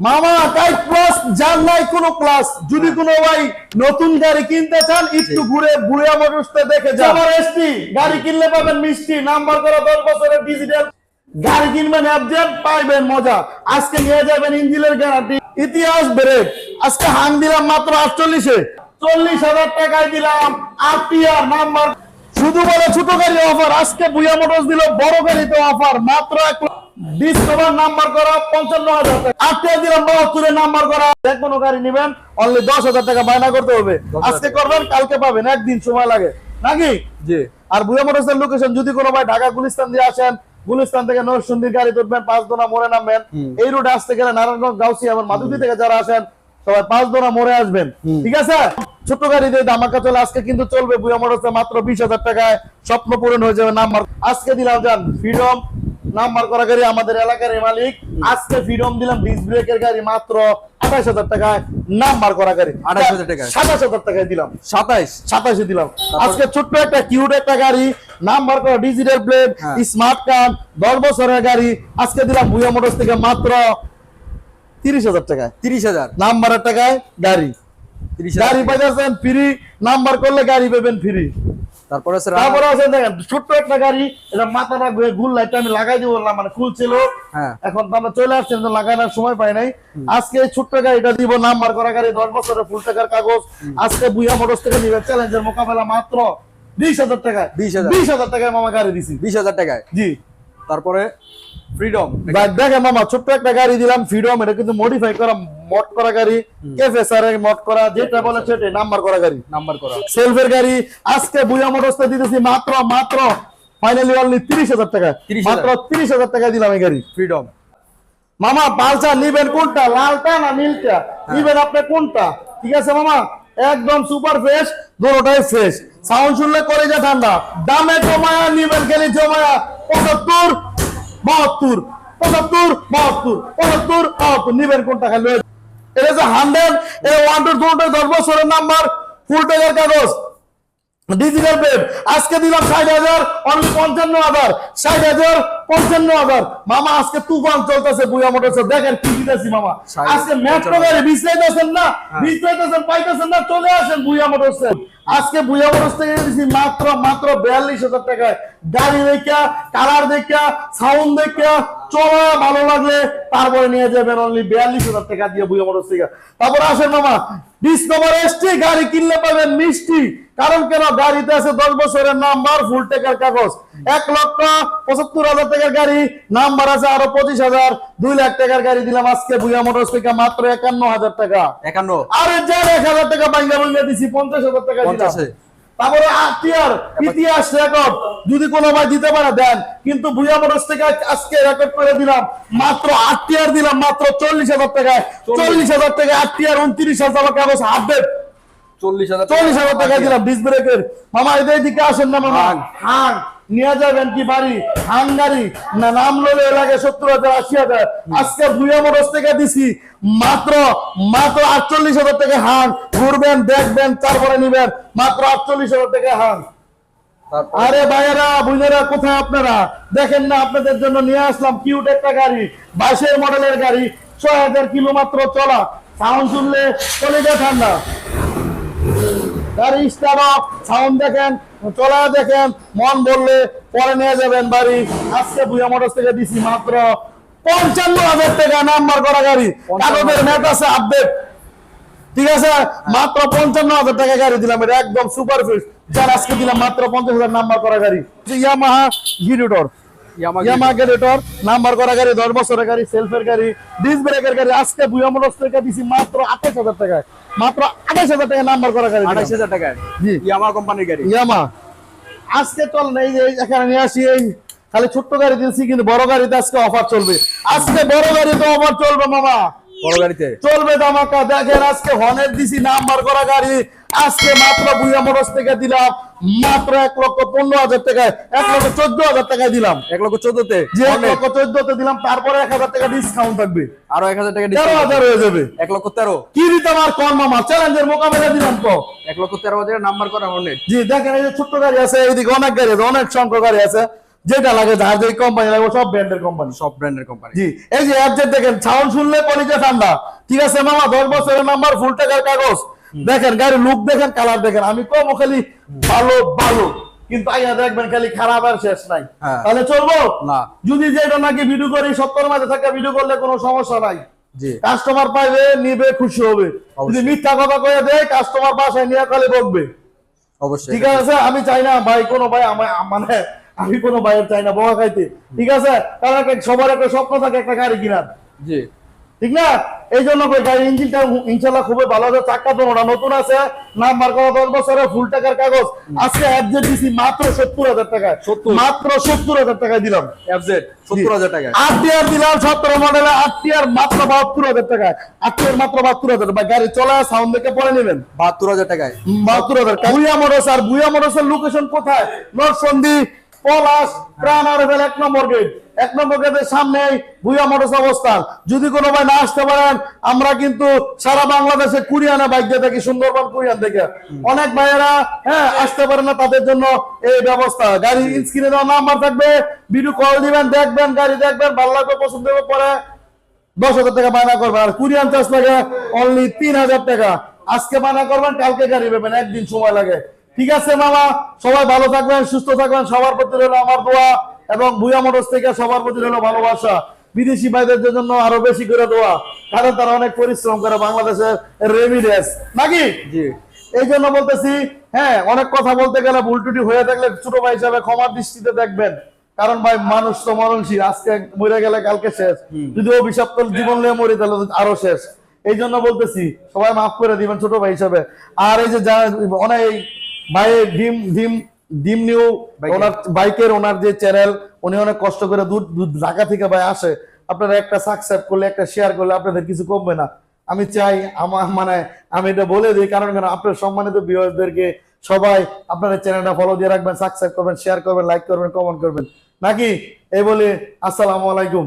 মামা প্লাস যার নাই কোনো ক্লাস যদি কোনো ভাই নতুন গাড়ি কিনতে চান একটু ঘুরে দেখে যান। আমার এসটি গাড়ি কিনলে পাবেন মিষ্টি নাম্বার করা দশ বছরের ডিজিটাল গাড়ি কিনবেন পাইবেন মজা। আজকে নিয়ে যাবেন ইঞ্জিনের গ্যারান্টি ইতিহাস ব্রেক আজকে হাং দিলাম মাত্র আটচল্লিশে। চল্লিশ হাজার টাকায় দিলাম আরটিআর নাম্বার শুধু বলে ছোট গাড়ি অফার আজকে বুয়া মোটরস দিল বড় গাড়িতে অফার মাত্র এক ডিসকভার নাম্বার করা পঞ্চান্ন হাজার টাকা আজকে দিলাম বাহাত্তরের নাম্বার করা। যে কোনো গাড়ি নেবেন অনলি দশ হাজার টাকা বায়না করতে হবে। আজকে করবেন কালকে পাবেন। একদিন সময় লাগে। নাকি? জি। আর বুয়া মোটরসের লোকেশন যদি কোনো ভাই ঢাকা গুলিস্তান দিয়ে আসেন গুলিস্তান থেকে নরসিংদীর গাড়ি তুলবেন পাঁচ মোড়ে নামবেন। এই রুটে আসতে গেলে নারায়ণগঞ্জ গাউসি আবার মাধুরী থেকে যারা আসেন সবাই পাঁচ দোনা মোড়ে আসবেন। ঠিক আছে? ছোট গাড়ি দিয়ে ধামাকা চলে আজকে কিন্তু চলবে বুয়া মোটরসে মাত্র বিশ হাজার টাকায়। স্বপ্ন পূরণ হয়ে যাবে নাম্বার। আজকে দিলাম যান ফ্রিডম নাম্বার করা গাড়ি আমাদের এলাকার মালিক। আজকে ফ্রিডম দিলাম ডিস ব্রেকের গাড়ি মাত্র আঠাশ হাজার টাকায়। নাম্বার করা গাড়ি। 28,000 টাকায়। সাতাশ হাজার টাকায় দিলাম। সাতাইশ সাতাশে দিলাম। আজকে ছোট্ট একটা কিউট একটা গাড়ি নাম্বার করা ডিজিটাল প্লেট। স্মার্ট কার্ড দশ বছরের গাড়ি। আজকে দিলাম ভুয়া মোটরস থেকে মাত্র তিরিশ হাজার টাকায়। তিরিশ হাজার? নাম্বারের টাকায় গাড়ি। গাড়ি পাইতেছেন ফ্রি নাম্বার করলে গাড়ি পাবেন ফ্রি তারপরে আছে তারপরে আছে দেখেন ছোট্ট একটা গাড়ি এটা ঘুরে গুল লাইটটা আমি লাগাই দিব বললাম মানে খুলছিল হ্যাঁ। এখন তো আমরা চলে আসছি লাগানোর সময় পাই নাই। আজকে এই ছোট্ট গাড়িটা দিব নাম্বার করা গাড়ি দশ বছরের ফুল টাকার কাগজ। আজকে বুয়া মোটরস থেকে নিবে চ্যালেঞ্জের মোকাবেলা মাত্র বিশ হাজার টাকায়। 20,000 বিশ হাজার টাকায় মামা গাড়ি দিছি। বিশ হাজার টাকায়? জি। তারপরে ফ্রিডম দেখেন মামা ছোট্ট একটা গাড়ি দিলাম ফ্রিডম এটা কিন্তু মডিফাই করা করা গাড়ি মড করা যেটা বলে সেটাই নাম্বার করা গাড়ি। নাম্বার করা। সেলফের গাড়ি আজকে বুয়া মোটরসে দিতেছি মাত্র মাত্র ফাইনালি অনলি তিরিশ হাজার টাকা। মাত্র তিরিশ হাজার টাকা দিলাম এই গাড়ি। ফ্রিডম মামা পালসার নিবেন কোনটা? লালটা না নীলটা? নিবেন আপনি কোনটা? ঠিক আছে মামা? একদম সুপার ফ্রেশ দুটোটাই ফ্রেশ সাউন্ড শুনলে করে যা ঠান্ডা। দামে জমায়া নিবেন খেলি জমায়া। পঁচাত্তর বাহাত্তর পঁচাত্তর বাহাত্তর পঁচাত্তর বাহাত্তর। নিবেন কোনটা খালি? এটা হান্ড্রেড ওয়ান টু দুটো দশ বছরের নাম্বার ফুল টাকার কাগজ। ডিজিটাল পেড আজকে দিলাম ষাট হাজার অনলি পঞ্চান্ন হাজার। ষাট হাজার পঞ্চান্ন হাজার। মামা আজকে তুফান চলতেছে বুয়া মোটরসে দেখেন কি দিতেছি মামা। আজকে মেট্রো গাড়ি বিশ্রাইতেছেন না? বিশ্রাইতেছেন পাইতেছেন না চলে আসেন বুয়া মোটরসে আজকে বুয়া মোটরস থেকে দিছি মাত্র মাত্র বিয়াল্লিশ হাজার টাকায়। গাড়ি দেখা কালার দেখা সাউন্ড দেখা চলা ভালো লাগলে তারপরে নিয়ে যাবেন অনলি বিয়াল্লিশ হাজার টাকা দিয়ে বুয়া তারপরে আসেন মামা ডিসকভার এসটি গাড়ি কিনলে পাবেন মিষ্টি। কারণ কেন? গাড়িতে আছে দশ বছরের নাম্বার ফুল টেকার কাগজ। এক লক্ষ পঁচাত্তর হাজার টাকার গাড়ি নাম্বার আছে আরও পঁচিশ হাজার। দুই লাখ টাকার গাড়ি দিলাম আজকে ভুয়া মোটরস থেকে মাত্র একান্ন হাজার টাকা। একান্ন। আরে যার এক হাজার টাকা বাইঙ্গা বাইঙ্গা দিছি পঞ্চাশ হাজার টাকা দিলাম। তারপরে আত্মীয়ার ইতিহাস রেকর্ড যদি কোনো ভাই দিতে পারে দেন। কিন্তু ভুয়া মোটরস থেকে আজকে রেকর্ড করে দিলাম মাত্র আত্মীয়ার দিলাম মাত্র চল্লিশ হাজার টাকায়। চল্লিশ হাজার টাকা আত্মীয়ার উনত্রিশ হাজার টাকা কাগজ আপডেট চল্লিশ হাজার চল্লিশ হাজার টাকা দিলাম ডিস ব্রেকের মামা এদের দিকে আসেন না মামা। হাং। নিয়ে যাবেন কি বাড়ি? হাং গাড়ি না নাম ললে লাগে সত্তর হাজার আশি হাজার। আজকে ভুয়া মোটরস থেকে দিছি মাত্র মাত্র আটচল্লিশ হাজার টাকা হাং ঘুরবেন দেখবেন তারপরে নিবেন মাত্র আটচল্লিশ হাজার টাকা হাং তারপর? আরে ভাইয়েরা বোনেরা কোথায় আপনারা? দেখেন না আপনাদের জন্য নিয়ে আসলাম কিউট একটা গাড়ি বাইশের মডেলের গাড়ি ছয় হাজার কিলো মাত্র চলা। সাউন্ড শুনলে চলে যায় ঠান্ডা। গাড়ি স্টার্ট সাউন্ড দেখেন চলা দেখেন মন বললে পরে নিয়ে যাবেন বাড়ি। আজকে বুয়া মোটরস থেকে দিছি মাত্র পঞ্চান্ন হাজার টাকা নাম্বার করা গাড়ি। কাগজের ম্যাট আছে আপডেট ঠিক আছে? মাত্র পঞ্চান্ন হাজার টাকা গাড়ি দিলাম এটা একদম সুপার ফিট যার আজকে দিলাম মাত্র পঞ্চাশ হাজার নাম্বার করা গাড়ি। ইয়ামাহা Yamaha ইয়ামাহা নাম্বার করা গাড়ি দশ বছরের গাড়ি সেলফের গাড়ি ব্রেকের গাড়ি। আজকে থেকে দিছি মাত্র আঠাশ হাজার টাকায়। মাত্র আঠাশ হাজার টাকা নাম্বার করা গাড়ি আঠাশ হাজার টাকায়। জি। ইয়ামা কোম্পানির গাড়ি। ইয়ামা আজকে চল নেই এই এখানে নিয়ে আসি এই খালি ছোট্ট গাড়ি দিয়েছি কিন্তু বড় গাড়িতে আজকে অফার চলবে। আজকে বড় গাড়িতে অফার চলবে মামা। বড় গাড়িতে? চলবে দামাকা দেখেন আজকে হনের দিছি নাম্বার করা গাড়ি। আজকে মাত্র বুয়া মোটরস থেকে দিলাম। মাত্র এক লক্ষ পনেরো হাজার টাকায় এক লক্ষ চোদ্দ হাজার টাকায় দিলাম। এক লক্ষ চোদ্দতে যে এক লক্ষ চোদ্দতে দিলাম তারপরে এক হাজার টাকা ডিসকাউন্ট থাকবে। আরও এক হাজার টাকা তেরো। হাজার হয়ে যাবে। এক লক্ষ তেরো। কি দিতাম আর কম মামা? চ্যালেঞ্জের মোকাবেলা দিলাম তো। এক লক্ষ তেরো হাজার নাম্বার করা হর্নেট জি দেখেন এই যে ছোট্ট গাড়ি আছে এইদিকে অনেক গাড়ি আছে অনেক সংখ্যক গাড়ি আছে। যেটা লাগে যার যে কোম্পানি লাগবে সব ব্র্যান্ডের কোম্পানি সব ব্র্যান্ডের কোম্পানি জি এই যে অ্যাপজেট দেখেন সাউন্ড শুনলে কলিজা ঠান্ডা। ঠিক আছে মামা দশ বছরের নাম্বার ফুল টাকার কাগজ। দেখেন গাড়ির লুক দেখেন কালার দেখেন। আমি কম খালি ভালো ভালো। কিন্তু দেখবেন খালি খারাপ আর শেষ নাই। হ্যাঁ। তাহলে চলবো? না। যদি যেটা নাকি ভিডিও করি সত্তর মাঝে থাকে ভিডিও করলে কোনো সমস্যা নাই। কাস্টমার পাইবে নিবে খুশি হবে। যদি মিথ্যা কথা কয়ে দেয় কাস্টমার বাসায় নিয়ে বকবে। অবশ্যই। ঠিক আছে? আমি চাই না ভাই কোনো ভাই আমার মানে আমি কোনো ভাইয়ের চাই না বকা খাইতে। ঠিক আছে? কারণ একটা- সবার একটা স্বপ্ন থাকে একটা গাড়ি কেনার। জি। ঠিক না? এই জন্য গাড়ির ইঞ্জিনটা ইনশাল্লাহ খুবই ভালো আছে চাক্কা তো ওটা নতুন আছে নাম্বার করা দশ বছরের ফুল টাকার কাগজ। আজকে দিছি মাত্র সত্তর হাজার টাকায়। 70 মাত্র সত্তর হাজার টাকায় দিলাম। এফজেড সত্তর হাজার টাকা আট টিয়ার দিলাম সতেরো মডেলে আট টিয়ার মাত্র বাহাত্তর হাজার টাকায়। আট টিয়ার মাত্র বাহাত্তর হাজার টাকা গাড়ি চলা সাউন্ড দেখে পরে নেবেন। বাহাত্তর হাজার টাকায়। বাহাত্তর হাজার বুয়া মোটরস আর বুয়া মোটরসের লোকেশন কোথায়? নরসন্দী পলাশ প্রাণ আর এক নম্বর গেট। এক নম্বর গেটের সামনে বুয়া মোটরস অবস্থান। যদি কোনো ভাই না আসতে পারেন আমরা কিন্তু সারা বাংলাদেশে কুরিয়ানা বাইক দিয়ে থাকি সুন্দরবন কুরিয়ান থেকে। অনেক ভাইয়েরা হ্যাঁ আসতে পারে না তাদের জন্য এই ব্যবস্থা। গাড়ি স্ক্রিনে দেওয়া নাম্বার থাকবে। ভিডিও কল দিবেন দেখবেন গাড়ি দেখবেন ভালো লাগবে পছন্দ হবে পরে দশ হাজার টাকা বায়না করবেন। আর কুরিয়ান চার্জ লাগে অনলি তিন হাজার টাকা। আজকে বায়না করবেন কালকে গাড়ি পাবেন একদিন সময় লাগে। ঠিক আছে মামা। সবাই ভালো থাকবেন সুস্থ থাকবেন। সবার প্রতি রইল আমার দোয়া এবং ভুয়া মোটরস থেকে সবার প্রতি রইল ভালোবাসা। বিদেশি ভাইদের জন্য আরও বেশি করে দোয়া। কারণ তারা অনেক পরিশ্রম করে বাংলাদেশের রেমিডেন্স। নাকি? জি। এই জন্য বলতেছি হ্যাঁ অনেক কথা বলতে গেলে ভুল টুটি হয়ে থাকলে ছোট ভাই হিসাবে ক্ষমার দৃষ্টিতে দেখবেন। কারণ ভাই মানুষ তো মরণশীল আজকে মরে গেলে কালকে শেষ। যদি অভিশপ্ত জীবন নিয়ে মরি তাহলে আরও শেষ। এই জন্য বলতেছি সবাই মাফ করে দিবেন ছোট ভাই হিসাবে। আর এই যে অনেক ভাইয়ের ডিম ডিম ডিম নিউ ওনার বাইকের ওনার যে চ্যানেল উনি অনেক কষ্ট করে দূর ঢাকা থেকে ভাই আসে। আপনারা একটা সাবস্ক্রাইব করলে একটা শেয়ার করলে আপনাদের কিছু কমবে না। আমি চাই আমার মানে আমি এটা বলে দিই কারণ কেন? আপনার সম্মানিত ভিউয়ারদেরকে সবাই আপনার চ্যানেলটা ফলো দিয়ে রাখবেন সাবস্ক্রাইব করবেন শেয়ার করবেন লাইক করবেন কমেন্ট করবেন। নাকি? এই বলে আসসালামু আলাইকুম।